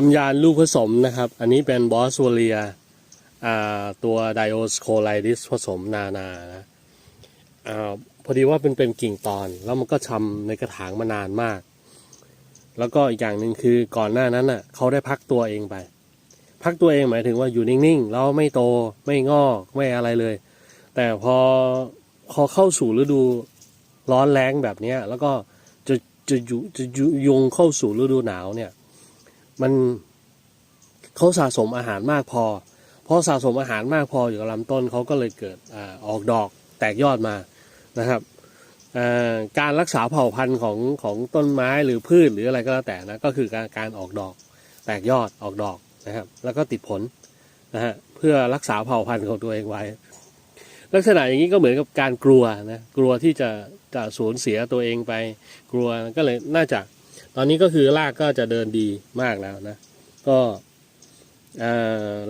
กำยานลูกผสมนะครับ อันนี้เป็นบอสวเลียตัวไดโอสโคไลดิสผสมนานานะอพอดีว่าเป็นเป็นกิ่งตอน แล้วมันก็ชำในกระถางมานานมาก แล้วก็อีกอย่างหนึ่งคือก่อนหน้านั้นน่ะเขาได้พักตัวเองไป พักตัวเองหมายถึงว่าอยู่นิ่งๆแล้วไม่โตไม่งอกไม่อะไรเลย แต่พอพอเข้าสู่ฤดูร้อนแรงแบบนี้แล้วก็จะจะอยู่จะยุยงเข้าสู่ฤดูหนาวเนี่ย มันเขาสะสมอาหารมากพอพอสะสมอาหารมากพออยู่กับลำต้นเขาก็เลยเกิดอออกดอกแตกยอดมานะครับการรักษาเผ่าพันธุ์ของของต้นไม้หรือพืชหรืออะไรก็แล้วแต่นะก็คือการการออกดอกแตกยอดออกดอกนะครับ แล้วก็ติดผลนะฮะเพื่อรักษาเผ่าพันธุ์ของตัวเองไว้ ลักษณะอย่างนี้ก็เหมือนกับการกลัวนะกลัวที่จะจะสูญเสียตัวเองไปกลัวก็เลยน่าจะ ตอนนี้ก็คือรากก็จะเดินดีมากแล้วนะ ก็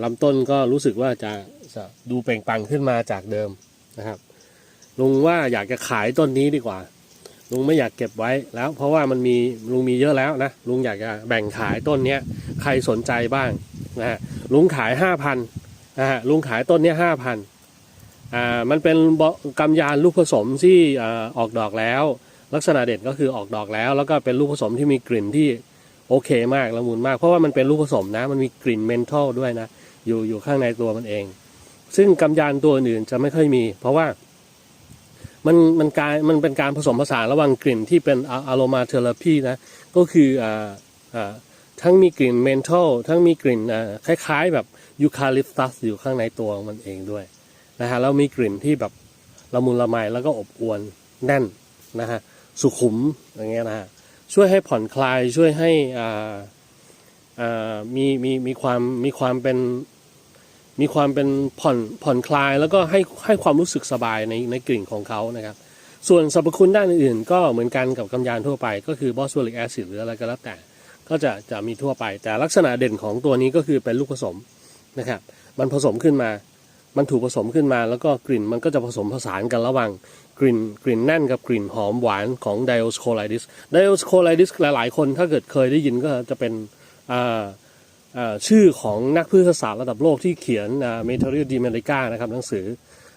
ลำต้นก็รู้สึกว่าจะจะดูเปล่งปลังขึ้นมาจากเดิมนะครับ ลุงว่าอยากจะขายต้นนี้ดีกว่า ลุงไม่อยากเก็บไว้แล้ว เพราะว่ามันมีลุงมีเยอะแล้วนะ ลุงอยากจะแบ่งขายต้นเนี้ยใครสนใจบ้างนะฮะลุงขายห้าพันนะฮะลุงขายต้นเนี้ยห้าพันอ่ามันเป็นกำยานลูกผสมที่ออกดอกแล้ว ลักษณะเด่นก็คือออกดอกแล้ว แล้วก็เป็นลูกผสมที่มีกลิ่นที่โอเคมากละมุนมาก เพราะว่ามันเป็นลูกผสมนะ มันมีกลิ่นเมนทอลด้วยนะ อยู่อยู่ข้างในตัวมันเอง ซึ่งกำยานตัวอื่นจะไม่ค่อยมี เพราะว่ามันมันการมันเป็นการผสมผสานระหว่างกลิ่นที่เป็นอะโรมาเทอราพีนะ ก็คืออ่าอ่าทั้งมีกลิ่นเมนทอลทั้งมีกลิ่นอ่าคล้าย ๆ แบบยูคาลิปตัสอยู่ข้างในตัวมันเองด้วยนะฮะแล้วมีกลิ่นที่แบบละมุนละไมแล้วก็อบอวลแน่นนะฮะ สุขุมอย่างเงี้ยนะฮะช่วยให้ผ่อนคลายช่วยให้อ่าอ่ามีมีมีความมีความเป็นมีความเป็นผ่อนผ่อนคลายแล้วก็ให้ให้ความรู้สึกสบายในในกลิ่นของเขานะครับ ส่วนสรรพคุณด้านอื่นๆ ก็เหมือนกันกับกำยานทั่วไป ก็คือบอสโซลิกแอซิดหรืออะไรก็แล้วแต่ ก็จะจะมีทั่วไป แต่ลักษณะเด่นของตัวนี้ก็คือเป็นลูกผสมนะครับ มันผสมขึ้นมา มันถูกผสมขึ้นมาแล้วก็กลิ่นมันก็จะผสมผสานกันระหว่างกลิ่นกลิ่นแน่นกับกลิ่นหอมหวานของ Dioscorides Dioscorides หลายๆ คนถ้าเกิดเคยได้ยินก็จะเป็นอ่าชื่อของนักพืชศาสตร์ระดับโลกที่เขียนอ่า Meteorio d i m e r i c a นะครับหนังสือ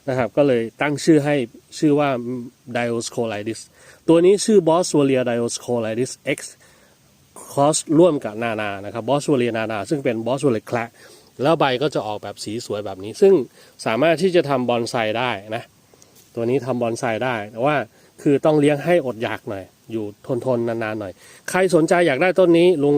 นะครับก็เลยตั้งชื่อให้ชื่อว่า Dioscorides ตัวนี้ชื่อ Boswellia Dioscorides X คอสร่วมกับนานานะครับบอสวเลียนานา ซึ่งเป็นบอสวเลียแคละ แล้วใบก็จะออกแบบสีสวยแบบนี้ ซึ่งสามารถที่จะทำบอนไซได้นะ ตัวนี้ทำบอนไซได้แต่ว่าคือต้องเลี้ยงให้อดอยากหน่อย อยู่ทนทนๆนานๆหน่อย ใครสนใจอยากได้ต้นนี้ลุง